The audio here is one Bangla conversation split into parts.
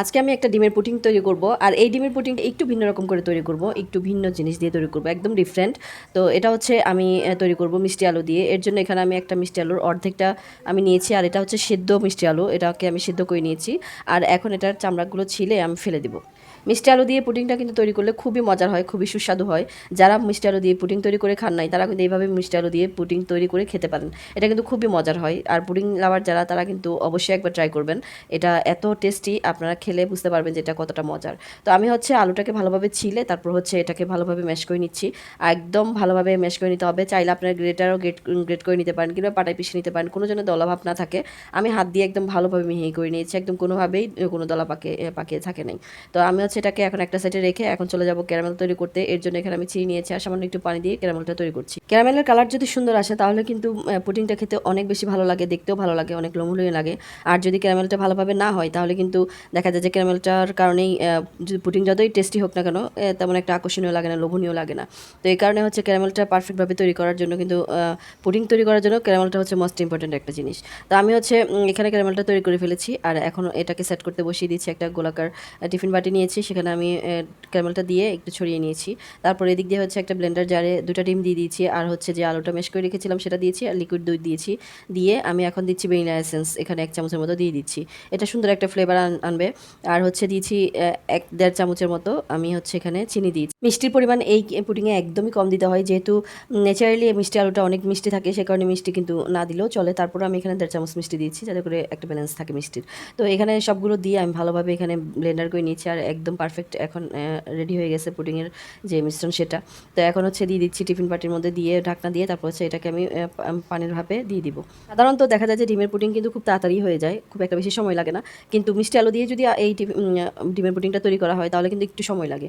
আজকে আমি একটা ডিমের পুটিং তৈরি করব, আর এই ডিমের পুটিং একটু ভিন্ন রকম করে তৈরি করব, একটু ভিন্ন জিনিস দিয়ে তৈরি করব, একদম ডিফারেন্ট তো এটা হচ্ছে আমি তৈরি করব মিষ্টি আলু দিয়ে। এর জন্য এখানে আমি একটা মিষ্টি আলুর অর্ধেকটা আমি নিয়েছি, আর এটা হচ্ছে সিদ্ধ মিষ্টি আলু, এটাকে আমি সিদ্ধ করে নিয়েছি। আর এখন এটার চামড়াগুলো ছিলে আমি ফেলে দিব। মিষ্টি আলু দিয়ে পুডিংটা কিন্তু তৈরি করলে খুবই মজার হয়, খুবই সুস্বাদু হয়। যারা মিষ্টি আলু দিয়ে পুডিং তৈরি করে খান নাই, তারা কিন্তু এইভাবে মিষ্টি আলু দিয়ে পুডিং তৈরি করে খেতে পারেন। এটা কিন্তু খুবই মজার হয়, আর পুডিং লাভার যারা, তারা কিন্তু অবশ্যই একবার ট্রাই করবেন। এটা এত টেস্টি আপনারা খেলে বুঝতে পারবেন যে এটা কতটা মজার। তো আমি হচ্ছে আলুটাকে ভালোভাবে ছিলে, তারপর হচ্ছে এটাকে ভালোভাবে ম্যাশ করে নিচ্ছি। একদম ভালোভাবে ম্যাশ করে নিতে হবে। চাইলে আপনার গ্রেটারও গ্রেট গ্রেট করে নিতে পারেন কিংবা পাটায় পিষে নিতে পারেন। কোনো যেন দলাভাব না থাকে। আমি হাত দিয়ে একদম ভালোভাবে মিহি করে নিয়েছি। একদম কোনোভাবেই কোনো দলা পাকে পাকিয়ে থাকে নাই। তো আমি হচ্ছে এটাকে এখন একটা সাইডে রেখে এখন চলে যাব ক্যারামেল তৈরি করতে। এর জন্য এখানে আমি চিনি নিয়েছি আর সামান্য একটু পানি দিয়ে ক্যারামেলটা তৈরি করছি। ক্যারামেলের কালার যদি সুন্দর আসে তাহলে কিন্তু পুডিংটা খেতে অনেক বেশি ভালো লাগে, দেখতেও ভালো লাগে, অনেক লোমুলিয়ে লাগে। আর যদি ক্যারামেলটা ভালোভাবে না হয় তাহলে কিন্তু দেখা যায় যে ক্যারামেলটার কারণেই যদি পুডিং যতই টেস্টি হোক না কেন তেমন একটা আকর্ষণীয় লাগে না, লোভনীয় লাগে না। তো এই কারণে হচ্ছে ক্যারামেলটা পারফেক্টভাবে তৈরি করার জন্য কিন্তু পুডিং তৈরি করার জন্য ক্যারামেলটা হচ্ছে মোস্ট ইম্পর্ট্যান্ট একটা জিনিস। তো আমি হচ্ছে এখানে ক্যারামেলটা তৈরি করে ফেলেছি, আর এখন এটাকে সেট করতে বসিয়ে দিয়েছি, একটা গোলাকার টিফিন বাটি নিয়েছি, সেখানে আমি ক্যারামেলটা দিয়ে একটু ছড়িয়ে নিয়েছি। তারপর এদিক দিয়ে হচ্ছে একটা ব্লেন্ডার জারে দুটা ডিম দিয়ে দিয়েছি, আর হচ্ছে যে আলুটা মেশ করে রেখেছিলাম সেটা দিয়েছি, আর লিকুইড দুধ দিয়েছি। দিয়ে আমি এখন দিচ্ছি ভ্যানিলা এসেন্স এখানে এক চামচের মতো দিয়ে দিচ্ছি। এটা সুন্দর একটা ফ্লেভার আনবে। আর হচ্ছে দিয়েছি এক, দেড় চামচের মতো আমি হচ্ছে এখানে চিনি দিয়েছি। মিষ্টির পরিমাণ এই পুডিংয়ে একদমই কম দিতে হয়, যেহেতু ন্যাচারালি মিষ্টি আলুটা অনেক মিষ্টি থাকে, সে কারণে মিষ্টি কিন্তু না দিলেও চলে। তারপর আমি এখানে দেড় চামচ মিষ্টি দিয়েছি, যাতে করে একটা ব্যালেন্স থাকে মিষ্টির। তো এখানে সবগুলো দিয়ে আমি ভালোভাবে এখানে ব্লেন্ডার করে নিয়েছি আর একদম পারফেক্ট এখন রেডি হয়ে গেছে পুডিংয়ের যে মিশ্রণ সেটা। তো এখন হচ্ছে দিয়ে দিচ্ছি টিফিন পাটির মধ্যে দিয়ে ঢাকনা দিয়ে, তারপর হচ্ছে এটাকে আমি, পানির ভাপে দিয়ে দিব। সাধারণত দেখা যায় যে ডিমের পুডিং কিন্তু খুব তাড়াতাড়ি হয়ে যায়, খুব একটা বেশি সময় লাগে না। কিন্তু মিষ্টি আলু দিয়ে যদি এই ডিমের পুডিংটা তৈরি করা হয়, তাহলে কিন্তু একটু সময় লাগে।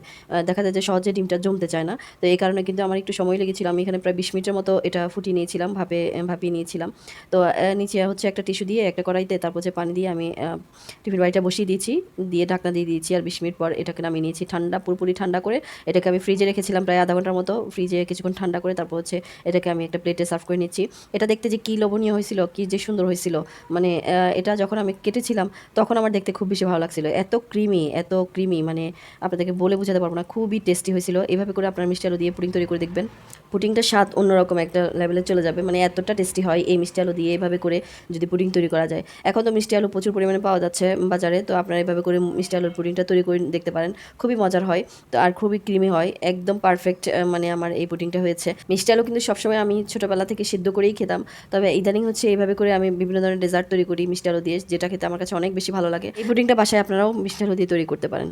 দেখা যায় যে সহজে ডিমটা জমতে চায় না। তো এই কারণে কিন্তু আমার একটু সময় লেগেছিল। আমি এখানে প্রায় বিশ মিনিটের মতো এটা ফুটিয়ে নিয়েছিলাম, ভাপে ভাপিয়ে নিয়েছিলাম। তো নিচে হচ্ছে একটা টিস্যু দিয়ে, একটা কড়াইতে, তারপর হচ্ছে পানি দিয়ে আমি টিফিন বাড়িটা বসিয়ে দিয়েছি। দিয়ে ঢাকনা দিয়ে দিয়েছি আর বিশ মিনিট পর এটাকে নামিয়ে নিয়েছি। ঠান্ডা, পুরোপুরি ঠান্ডা করে এটাকে আমি ফ্রিজে রেখেছিলাম প্রায় আধা ঘণ্টার মতো। ফ্রিজে কিছুক্ষণ ঠান্ডা করে তারপর হচ্ছে এটাকে আমি একটা প্লেটে সার্ভ করে নিচ্ছি। এটা দেখতে যে কী লোভনীয় হয়েছিল, কী যে সুন্দর হয়েছিল। মানে এটা যখন আমি কেটেছিলাম, তখন আমার দেখতে খুব বেশি ভালো লাগছিল, এত ক্রিমি এত ক্রিমি মানে আপনাদেরকে বলে বোঝাতে পারব না, খুবই টেস্টি হয়েছিল। এভাবে করে আপনার মিষ্টি আলু দিয়ে পুডিং তৈরি করে দেখবেন। পুডিংটা স্বাদ অন্যরকম একটা লেভেলে চলে যাবে মানে এতটা টেস্টি হয় এই মিষ্টি আলু দিয়ে এভাবে করে যদি পুডিং তৈরি করা যায়। এখন তো মিষ্টি আলু প্রচুর পরিমাণে পাওয়া যাচ্ছে বাজারে, তো আপনারা এভাবে করে মিষ্টি আলুর পুডিংটা তৈরি করে দেখতে পারেন। খুবই মজার হয়, তো আর খুবই ক্রিমি হয়, একদম পারফেক্ট মানে আমার এই পুডিংটা হয়েছে। মিষ্টি আলু কিন্তু সবসময় আমি ছোটোবেলা থেকে সিদ্ধ করেই খেতাম, তবে ইদানিং হচ্ছে এইভাবে করে আমি বিভিন্ন ধরনের ডেজার্ট তৈরি করি মিষ্টি আলু দিয়ে, যেটা খেতে আমার কাছে অনেক বেশি ভালো লাগে। এই পুডিংটা বাসায় আপনারাও মিষ্টি আলু তৈরি করতে পারেন।